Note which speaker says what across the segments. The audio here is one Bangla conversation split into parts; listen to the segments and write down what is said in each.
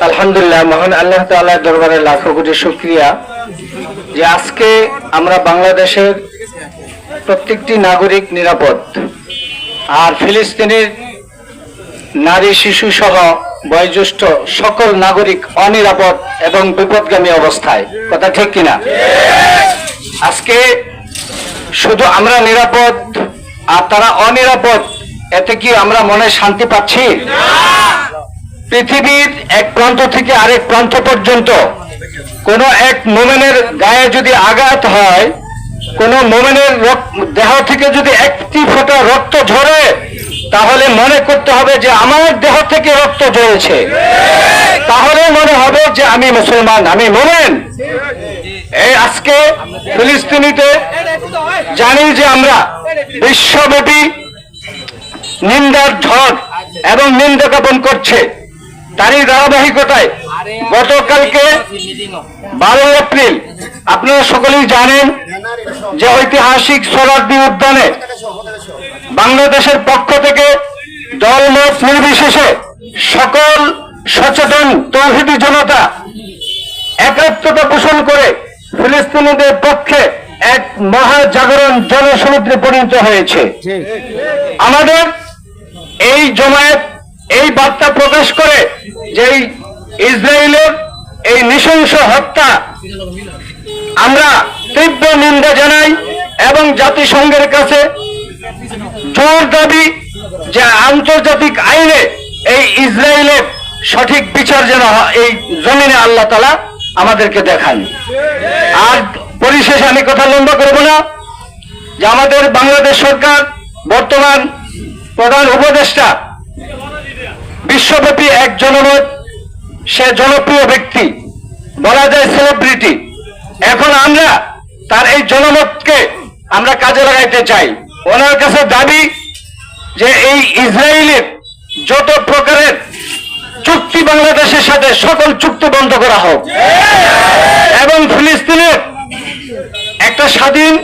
Speaker 1: আলহামদুলিল্লাহ আল্লাহ দরবারে যে আজকে আমরা বাংলাদেশের প্রত্যেকটি নাগরিক নিরাপদ আর ফিলিস্তিনের নারী, শিশু সহ বয়োজ্যেষ্ঠ সকল নাগরিক অনিরাপদ এবং বিপদগামী অবস্থায়। কথা ঠিক কিনা? আজকে শুধু আমরা নিরাপদ আর তারা অনিরাপদ, এতে কি আমরা মনে শান্তি পাচ্ছি? পৃথিবীর এক প্রান্ত থেকে আরেক প্রান্ত পর্যন্ত কোন এক মোমেনের গায়ে যদি আঘাত হয়, কোন মোমেনের দেহ থেকে যদি একটি ফোঁটা রক্ত ঝরে তাহলে মনে করতে হবে যে আমার দেহ থেকে রক্ত ঝরেছে তাহলে মনে হবে যে আমি মুসলমান, আমি মোমেন। এই আজকে ফিলিস্তিনিতে জানি যে আমরা বিশ্বব্যাপী নিন্দার ঝড় এবং নিন্দা জ্ঞাপন করছে। তারই ধারাবাহিকতায় গতকালকে বারো এপ্রিল, আপনারা সকলেই জানেন যে ঐতিহাসিক সোলারদি উদ্যানে বাংলাদেশের পক্ষ থেকে দলমত নির্বিশেষে সকল সচেতন তৌহিদি জনতা একাত্মতা পোষণ করে ফিলিস্তিনিদের পক্ষে এক মহা জাগরণ জনসমুদ্রে পরিণত হয়েছে। আমাদের এই জমায়েত এই বার্তা প্রকাশ করে যে এই ইসরায়েলের এই নৃশংস হত্যা আমরা তীব্র নিন্দা জানাই এবং জাতিসংঘের কাছে জোর দাবি যে আন্তর্জাতিক আইনে এই ইসরায়েলের সঠিক বিচার যেন এই জমিনে আল্লাহ তালা আমাদেরকে দেখান। আর পরিশেষে আমি কথা লম্বা করব না, যে আমাদের বাংলাদেশ সরকার বর্তমান প্রধান উপদেষ্টা, বিশ্বব্যাপী এক জনমত, সে জনপ্রিয় ব্যক্তি, বলা যায় সেলিব্রিটি এখন আমরা তার এই জনমতকে আমরা কাজে লাগাইতে চাই। ওনার কাছে দাবি যে এই ইসরায়েলের যত প্রকারের চুক্তি বাংলাদেশের সাথে সকল চুক্তি বন্ধ করা হোক এবং ফিলিস্তিনের একটা স্বাধীন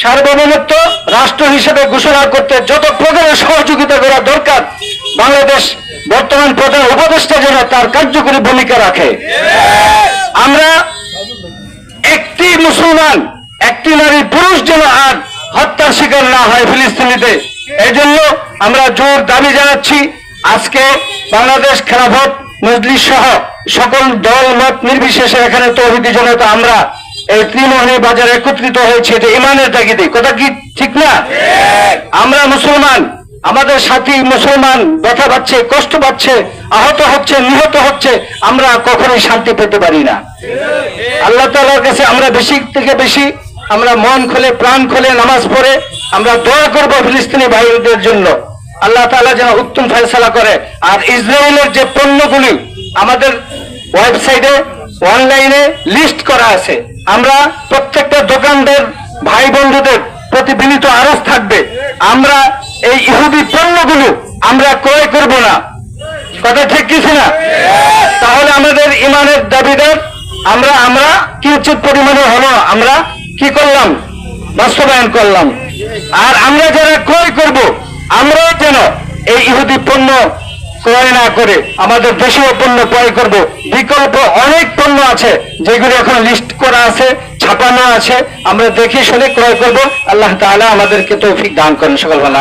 Speaker 1: সার্বভৌমত্ব রাষ্ট্র হিসেবে ঘোষণা করতে যত প্রকারের সহযোগিতা করা দরকার, বাংলাদেশ বর্তমান প্রধান উপদেষ্টা যেন তার কার্যকরী ভূমিকা রাখে। আমরা একটি মুসলমান, একটি নারী পুরুষ যেন আর হত্যার শিকার না হয় ফিলিস্তিনিতে এই জন্য আমরা জোর দাবি জানাচ্ছি আজকে বাংলাদেশ খেলাফত মজলিস সহ সকল দল, মত নির্বিশেষে এখানে তৌহিদি জনতা, আমরা এই ত্রিমোহনী বাজারে একত্রিত হয়েছে। এটা ইমানের তাগিদে। কথা কি ঠিক না? আমরা মুসলমান, আমাদের সাথী মুসলমান ব্যথা পাচ্ছে, কষ্ট পাচ্ছে, আহত হচ্ছে, নিহত হচ্ছে, আমরা কখনোই শান্তি পেতে পারি না। আল্লাহ তালার কাছে আমরা বেশি থেকে বেশি আমরা মন খুলে, প্রাণ খুলে নামাজ পড়ে আমরা দোয়া করব ফিলিস্তিনি ভাইদের জন্য। আল্লাহ তাআলা যেন উত্তম ফয়সালা করে। আর ইসরায়েলের যে পণ্যগুলি আমাদের ওয়েবসাইটে, অনলাইনে লিস্ট করা আছে, আমরা প্রত্যেকটা দোকানদার ভাই বন্ধুদের প্রতি বিনীত আরজ থাকবে। আমরা এই ইহুদি পণ্যগুলো আমরা ক্রয় করব না। কথা ঠিক কিছু না তাহলে আমাদের ইমানের দাবিদার, আমরা আমরা কিঞ্চিত পরিমাণে হলো? আমরা কি করলাম? বাস্তবায়ন করলাম। আর আমরা যারা ক্রয় করব, আমরাও যেন এই ইহুদি পণ্য ক্রয় না করে, আমাদের দেশীয় পণ্য ক্রয় করব। বিকল্প অনেক পণ্য আছে, যেগুলি এখন লিস্ট করা আছে, ছাপানো আছে। আমরা দেখে শুনে ক্রয় করব। আল্লাহ তাআলা আমাদেরকে তৌফিক দান করেন। সকল ভালো